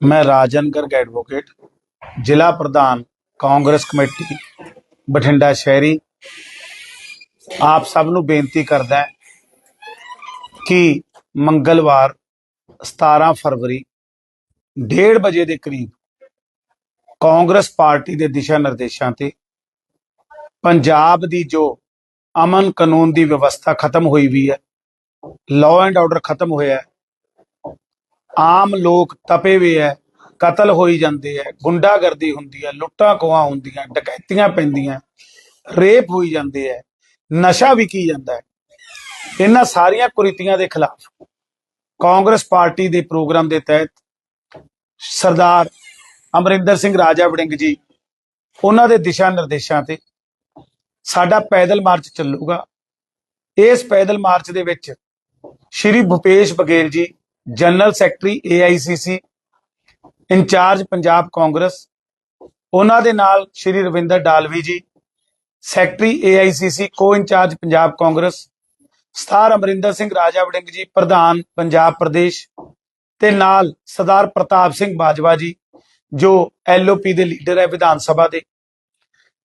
ਮੈਂ ਰਾਜਨ ਗਰਗ ਐਡਵੋਕੇਟ ਜ਼ਿਲ੍ਹਾ ਪ੍ਰਧਾਨ, ਕਾਂਗਰਸ ਕਮੇਟੀ, ਬਠਿੰਡਾ ਸ਼ਹਿਰੀ। ਆਪ ਸਭ ਨੂੰ ਬੇਨਤੀ ਕਰਦਾ ਕਿ ਮੰਗਲਵਾਰ 17 ਫਰਵਰੀ 1:30 ਵਜੇ ਦੇ ਕਰੀਬ ਕਾਂਗਰਸ ਪਾਰਟੀ ਦੇ ਦਿਸ਼ਾ ਨਿਰਦੇਸ਼ਾਂ ਤੇ ਪੰਜਾਬ ਦੀ ਜੋ ਅਮਨ ਕਾਨੂੰਨ ਦੀ ਵਿਵਸਥਾ ਖਤਮ ਹੋਈ ਵੀ ਹੈ ਲਾਅ ਐਂਡ ਆਰਡਰ ਖਤਮ ਹੋਇਆ ਹੈ ਆਮ ਲੋਕ ਤਪੇ ਹੋਏ ਹੈ ਕਤਲ ਹੋਈ ਜਾਂਦੇ ਹੈ ਗੁੰਡਾਗਰਦੀ ਹੁੰਦੀ ਹੈ ਲੁੱਟਾਂ ਖੋਹਾਂ ਹੁੰਦੀਆਂ, ਡਕੈਤੀਆਂ ਪੈਂਦੀਆਂ, ਰੇਪ ਹੋਈ ਜਾਂਦੇ ਹੈ ਨਸ਼ਾ ਵੀ ਕੀ ਜਾਂਦਾ ਹੈ ਇਹਨਾਂ ਸਾਰੀਆਂ ਕੁਰੀਤੀਆਂ ਦੇ ਖਿਲਾਫ ਕਾਂਗਰਸ ਪਾਰਟੀ ਦੇ ਪ੍ਰੋਗਰਾਮ ਦੇ ਤਹਿਤ ਸਰਦਾਰ ਅਮਰਿੰਦਰ ਸਿੰਘ ਰਾਜਾ ਵੜਿੰਗ ਜੀ, ਉਹਨਾਂ ਦੇ ਦਿਸ਼ਾ ਨਿਰਦੇਸ਼ਾਂ ਤੇ ਸਾਡਾ ਪੈਦਲ ਮਾਰਚ ਚੱਲੂਗਾ। ਇਸ ਪੈਦਲ ਮਾਰਚ ਦੇ ਵਿੱਚ Shri Bhupesh Baghel ji general secretary AICC in charge Punjab Congress, ਉਹਨਾਂ ਦੇ ਨਾਲ Shri Ravinder Dalvi ji, secretary AICC co in charge Punjab Congress ਸਥਾਰ Amarinder Singh Raja Warring ਜੀ, ਪ੍ਰਧਾਨ ਪੰਜਾਬ ਪ੍ਰਦੇਸ਼ ਤੇ ਨਾਲ ਸਰਦਾਰ ਪ੍ਰਤਾਪ ਸਿੰਘ ਬਾਜਵਾ ਜੀ, ਜੋ LOP ਦੇ ਲੀਡਰ ਹੈ ਵਿਧਾਨ ਸਭਾ ਦੇ।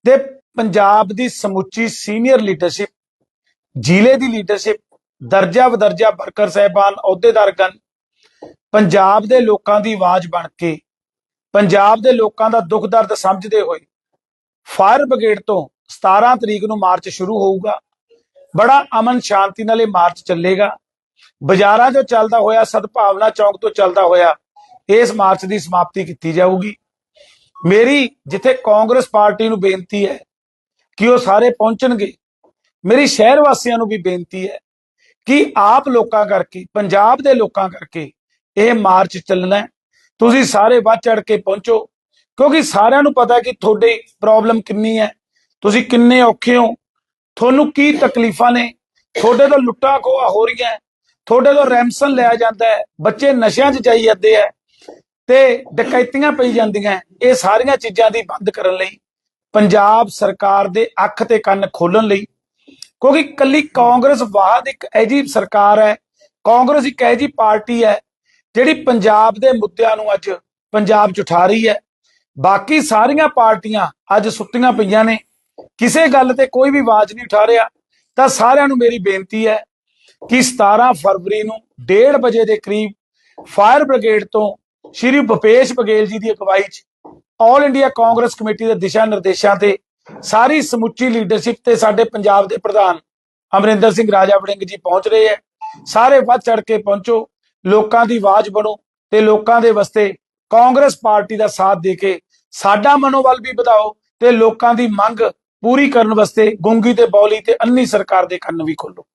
ਤੇ ਪੰਜਾਬ ਦੀ ਸਮੁੱਚੀ ਸੀਨੀਅਰ ਲੀਡਰਸ਼ਿਪ, ਜ਼ਿਲ੍ਹੇ ਦੀ ਲੀਡਰਸ਼ਿਪ ਦਰਜਾ ਬਦਰਜਾ ਵਰਕਰ ਸਹਿਬਾਨ ਅਹੁਦੇਦਾਰਗਣ ਪੰਜਾਬ ਦੇ ਲੋਕਾਂ ਦੀ ਆਵਾਜ਼ ਬਣ ਕੇ, ਪੰਜਾਬ ਦੇ ਲੋਕਾਂ ਦਾ ਦੁੱਖ ਦਰਦ ਸਮਝਦੇ ਹੋਏ, ਫਾਇਰ ਬ੍ਰਿਗੇਡ ਤੋਂ 17 ਤਰੀਕ ਨੂੰ ਮਾਰਚ ਸ਼ੁਰੂ ਹੋਊਗਾ। ਬੜਾ ਅਮਨ ਸ਼ਾਂਤੀ ਨਾਲ ਇਹ ਮਾਰਚ ਚੱਲੇਗਾ। ਬਾਜ਼ਾਰਾਂ 'ਚੋਂ ਚੱਲਦਾ ਹੋਇਆ, ਸਦਭਾਵਨਾ ਚੌਂਕ ਤੋਂ ਚੱਲਦਾ ਹੋਇਆ, ਇਸ ਮਾਰਚ ਦੀ ਸਮਾਪਤੀ ਕੀਤੀ ਜਾਊਗੀ। ਮੇਰੀ ਜਿੱਥੇ ਕਾਂਗਰਸ ਪਾਰਟੀ ਨੂੰ ਬੇਨਤੀ ਹੈ ਕਿ ਉਹ ਸਾਰੇ ਪਹੁੰਚਣਗੇ, ਮੇਰੀ ਸ਼ਹਿਰ ਵਾਸੀਆਂ ਨੂੰ ਵੀ ਬੇਨਤੀ ਹੈ ਕਿ ਆਪ ਲੋਕਾਂ ਕਰਕੇ, ਪੰਜਾਬ ਦੇ ਲੋਕਾਂ ਕਰਕੇ ਇਹ ਮਾਰਚ ਚੱਲਣਾ ਹੈ। ਤੁਸੀਂ ਸਾਰੇ ਵੱਧ ਚੜ ਕੇ ਪਹੁੰਚੋ ਕਿਉਂਕਿ ਸਾਰਿਆਂ ਨੂੰ ਪਤਾ ਕਿ ਤੁਹਾਡੇ ਪ੍ਰੋਬਲਮ ਕਿੰਨੀ ਹੈ। ਤੁਸੀਂ ਕਿੰਨੇ ਔਖੇ ਹੋ। ਤੁਹਾਨੂੰ ਕੀ ਤਕਲੀਫਾਂ ਨੇ? ਤੁਹਾਡੇ ਤੋਂ ਲੁੱਟਾਂ ਖੋਆ ਹੋ ਰਹੀਆਂ ਹੈ, ਤੁਹਾਡੇ ਤੋਂ ਰੈਮਸਨ ਲਿਆ ਜਾਂਦਾ ਹੈ। ਬੱਚੇ ਨਸ਼ਿਆਂ 'ਚ ਜਾਈ ਜਾਂਦੇ ਹੈ ਤੇ ਡਕੈਤੀਆਂ ਪਈ ਜਾਂਦੀਆਂ ਇਹ ਸਾਰੀਆਂ ਚੀਜ਼ਾਂ ਦੀ ਬੰਦ ਕਰਨ ਲਈ ਪੰਜਾਬ ਸਰਕਾਰ ਦੇ ਅੱਖ ਤੇ ਕੰਨ ਖੋਲਣ ਲਈ ਕਿਉਂਕਿ ਕੱਲੀ ਕਾਂਗਰਸ ਬਾਅਦ ਇੱਕ ਐਜੀ ਸਰਕਾਰ ਹੈ। ਕਾਂਗਰਸ ਇੱਕ ਐਜੀ ਪਾਰਟੀ ਹੈ ਜਿਹੜੀ ਪੰਜਾਬ ਦੇ ਮੁੱਦਿਆਂ ਨੂੰ ਅੱਜ ਪੰਜਾਬ 'ਚ ਉਠਾ ਰਹੀ ਹੈ। ਬਾਕੀ ਸਾਰੀਆਂ ਪਾਰਟੀਆਂ ਅੱਜ ਸੁੱਤੀਆਂ ਪਈਆਂ ਨੇ। ਕਿਸੇ ਗੱਲ ਤੇ ਕੋਈ ਵੀ ਆਵਾਜ਼ ਨਹੀਂ ਉਠਾ ਰਿਹਾ। ਤਾਂ ਸਾਰਿਆਂ ਨੂੰ ਮੇਰੀ ਬੇਨਤੀ ਹੈ ਕਿ 17 ਫਰਵਰੀ ਨੂੰ 1:30 ਵਜੇ ਦੇ ਕਰੀਬ ਫਾਇਰ ਬ੍ਰਿਗੇਡ ਤੋਂ ਸ਼੍ਰੀ ਭੁਪੇਸ਼ ਬਘੇਲ ਜੀ ਦੀ ਅਗਵਾਈ 'ਚ ਆਲ ਇੰਡੀਆ ਕਾਂਗਰਸ ਕਮੇਟੀ ਦੇ ਦਿਸ਼ਾ ਨਿਰਦੇਸ਼ਾਂ ਤੇ ਸਾਰੀ ਸਮੁੱਚੀ ਲੀਡਰਸ਼ਿਪ ਤੇ ਸਾਡੇ ਪੰਜਾਬ ਦੇ ਪ੍ਰਧਾਨ ਅਮਰਿੰਦਰ ਸਿੰਘ ਰਾਜਾ ਵੜਿੰਗ ਜੀ ਪਹੁੰਚ ਰਹੇ ਹੈ। ਸਾਰੇ ਵੱਧ ਚੜ ਕੇ ਪਹੁੰਚੋ। ਲੋਕਾਂ ਦੀ ਆਵਾਜ਼ ਬਣੋ ਤੇ ਲੋਕਾਂ ਦੇ ਵਾਸਤੇ ਕਾਂਗਰਸ ਪਾਰਟੀ ਦਾ ਸਾਥ ਦੇ ਕੇ ਸਾਡਾ ਮਨੋਬਲ ਵੀ ਵਧਾਓ ਤੇ ਲੋਕਾਂ ਦੀ ਮੰਗ ਪੂਰੀ ਕਰਨ ਵਾਸਤੇ ਗੁੰਗੀ ਤੇ ਬੌਲੀ ਤੇ ਅੰਨੀ ਸਰਕਾਰ ਦੇ ਕੰਨ ਵੀ ਖੋਲੋ